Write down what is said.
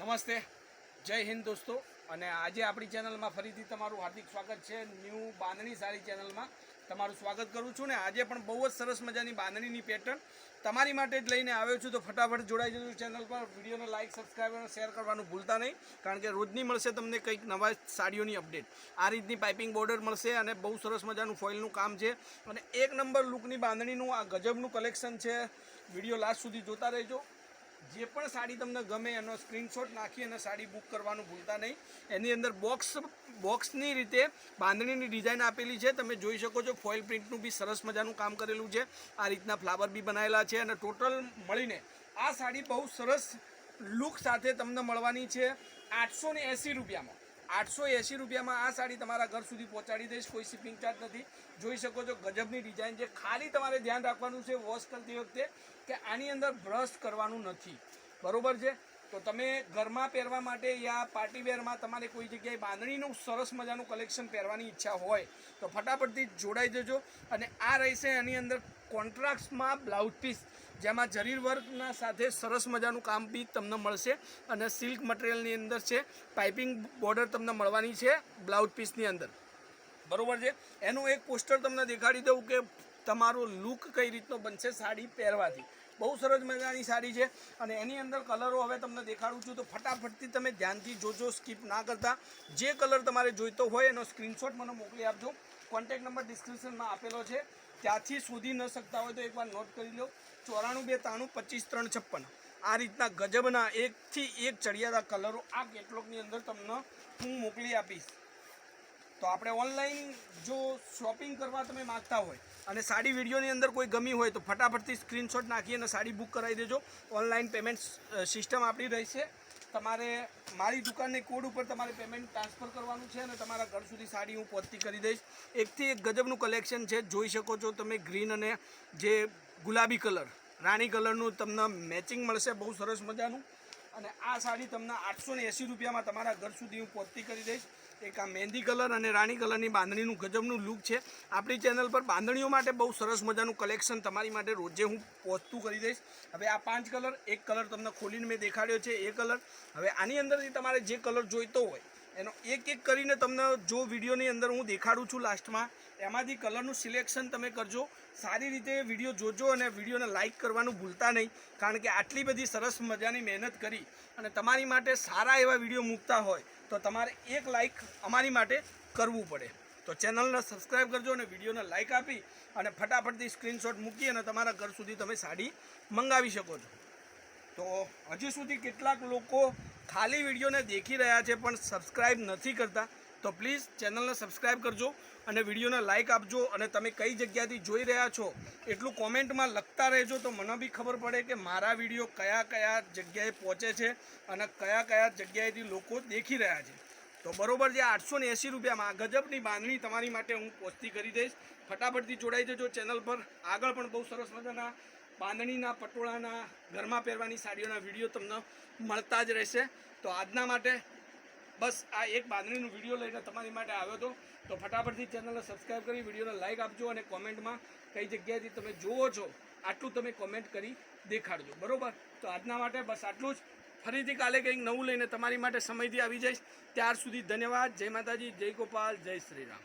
નમસ્તે. જય હિન્દ દોસ્તો. અને આજે આપણી ચેનલમાં ફરીથી તમારું હાર્દિક સ્વાગત છે. ન્યૂ બાંધણી સાડી ચેનલમાં તમારું સ્વાગત કરું છું ને આજે પણ બહુ જ સરસ મજાની બાંધણીની પેટર્ન તમારી માટે જ લઈને આવ્યો છું. તો ફટાફટ જોડાઈ જજો ચેનલ પર. વિડીયોને લાઇક સબસ્ક્રાઈબ અને શેર કરવાનું ભૂલતા નહીં, કારણ કે રોજની મળશે તમને કંઈક નવા સાડીઓની અપડેટ આ રીતની પાઇપિંગ બોર્ડર મળશે અને બહુ સરસ મજાનું ફોઇલનું કામ છે. અને એક નંબર લુકની બાંધણીનું, આ ગજબનું કલેક્શન છે. વીડિયો લાસ્ટ સુધી જોતા રહેજો. જે પણ સાડી તમને ગમે એનો સ્ક્રીનશોટ નાખી અને સાડી બુક કરવાનું ભૂલતા નહીં. એની અંદર બોક્સ બોક્સની રીતે બાંધણીની ડિઝાઇન આપેલી છે. તમે જોઈ શકો છો ફોઇલ પ્રિન્ટનું બી સરસ મજાનું કામ કરેલું છે. આ રીતના ફ્લાવર બી બનાવેલા છે અને ટોટલ મળીને આ સાડી બહુ સરસ લુક સાથે તમને મળવાની છે. આઠસો ને એંસી રૂપિયામાં. આઠસો એંસી રૂપિયામાં આ સાડી તમારા ઘર સુધી પહોંચાડી દઈશ. કોઈ શિપિંગ ચાર્જ નથી. જોઈ શકો છો ગજબની ડિઝાઇન છે. ખાલી તમારે ધ્યાન રાખવાનું છે વોશ કરતી વખતે કે આની અંદર બ્રશ કરવાનું નથી. બરોબર છે? તો તમે ઘરમાં પહેરવા માટે યા પાર્ટી વેરમાં તમારે કોઈ જગ્યાએ બાંધણીનું સરસ મજાનું કલેક્શન પહેરવાની ઈચ્છા હોય, તો ફટાફટથી જોડાઈ જજો. અને આ રહેશે એની અંદર કોન્ટ્રાક્ટમાં બ્લાઉઝ પીસ, જેમાં જરીર વર્કના સાથે સરસ મજાનું કામ બી તમને મળશે. અને સિલ્ક મટીરિયલની અંદર છે, પાઇપિંગ બોર્ડર તમને મળવાની છે બ્લાઉઝ પીસની અંદર. બરાબર છે? એનું એક પોસ્ટર તમને દેખાડી દઉં કે તમારો લુક કઈ રીતનો બનશે સાડી પહેરવાથી. બહુ સરસ મજાની સાડી છે. અને એની અંદર કલરો હવે તમને દેખાડું છું તો ફટાફટથી તમે ધ્યાનથી જોજો, સ્કીપ ના કરતા. જે કલર તમારે જોઈતો હોય એનો સ્ક્રીનશોટ મને મોકલી આપજો. કોન્ટેક નંબર ડિસ્ક્રિપ્શનમાં આપેલો છે. ત્યાંથી શોધી ન શકતા હોય તો એકવાર નોટ કરી લો. ચોરાણું બે ત્રાણું પચીસ ત્રણ છપ્પન. આ રીતના ગજબના એકથી એક ચડિયાતા કલરો આ કેટલોગની અંદર તમને હું મોકલી આપીશ. તો આપણે ઓનલાઈન જો શોપિંગ કરવા તમે માગતા હોય અને સાડી વિડીયોની અંદર કોઈ ગમી હોય તો ફટાફટથી સ્ક્રીનશોટ નાખી અને સાડી બુક કરાવી દેજો. ઓનલાઈન પેમેન્ટ સિસ્ટમ આપણી રહેશે. તમારે મારી દુકાનની કોડ ઉપર તમારે પેમેન્ટ ટ્રાન્સફર કરવાનું છે અને તમારા ઘર સુધી સાડી હું પહોંચતી કરી દઈશ. એકથી એક ગજબનું કલેક્શન છે. જોઈ શકો છો તમે ગ્રીન અને જે ગુલાબી કલર રાણી કલરનું તમને મેચિંગ મળશે. બહુ સરસ મજાનું. અને આ સાડી તમને આઠસો ને એંસી રૂપિયામાં તમારા ઘર સુધી હું પહોંચતી કરી દઈશ. એક આ મહેંદી કલર અને રાણી કલરની બાંધણીનું ગજબનું લુક છે. આપણી ચેનલ પર બાંધણીઓ માટે બહુ સરસ મજાનું કલેક્શન તમારી માટે રોજે હું પહોંચતું કરી દઈશ. હવે આ પાંચ કલર, એક કલર તમને ખોલીને મેં દેખાડ્યો છે, એ કલર. હવે આની અંદરથી તમારે જે કલર જોઈતો હોય, એનો એક એક કરીને તમને જો વિડીયોની અંદર હું દેખાડું છું લાસ્ટમાં એમાંથી કલરનું સિલેક્શન તમે કરજો. સારી રીતે વીડિયો જોજો અને વિડીયોને લાઇક કરવાનું ભૂલતા નહીં, કારણ કે આટલી બધી સરસ મજાની મહેનત કરી અને તમારી માટે સારા એવા વીડિયો મૂકતા હોય, તો તમારે એક લાઇક અમારી માટે કરવું પડે. તો ચેનલને સબસ્ક્રાઈબ કરજો અને વિડીયોને લાઇક આપી અને ફટાફટથી સ્ક્રીનશોટ મૂકી અને તમારા ઘર સુધી તમે સાડી મંગાવી શકો છો. તો હજી સુધી કેટલાક લોકો ખાલી વિડીયોને દેખી રહ્યા છે, પણ સબસ્ક્રાઈબ નથી કરતા. તો પ્લીઝ ચેનલને સબસ્ક્રાઈબ કરજો અને વિડીયોને લાઇક આપજો અને તમે કઈ જગ્યાથી જોઈ રહ્યા છો એટલું કોમેન્ટમાં લખતા રહેજો તો મને બી ખબર પડે કે મારા વીડિયો કયા કયા જગ્યાએ પહોંચે છે અને કયા કયા જગ્યાએથી લોકો દેખી રહ્યા છે. તો બરોબર જે આઠસો ને એંસી રૂપિયામાં ગજબની બાંધણી તમારી માટે હું પહોંચતી કરી દઈશ. ફટાફટથી જોડાઈ જજો ચેનલ પર. આગળ પણ બહુ સરસ મજાના બાંધણીના, પટોળાના, ઘરમાં પહેરવાની સાડીઓના વીડિયો તમને મળતા જ રહેશે. તો આજના માટે બસ આ એક બાંધણીનો વીડિયો લઈને તમારી માટે આવ્યો હતો. તો ફટાફટથી ચેનલને સબસ્ક્રાઈબ કરી, વિડીયોને લાઇક આપજો અને કોમેન્ટમાં કઈ જગ્યાએથી તમે જુઓ છો, આટલું તમે કોમેન્ટ કરી દેખાડજો. બરાબર? તો આજના માટે બસ આટલું જ. ફરીથી કાલે કંઈક નવું લઈને તમારી માટે સમયથી આવી જઈશ. ત્યાર સુધી ધન્યવાદ. જય માતાજી, જય ગોપાલ, જય શ્રી રામ.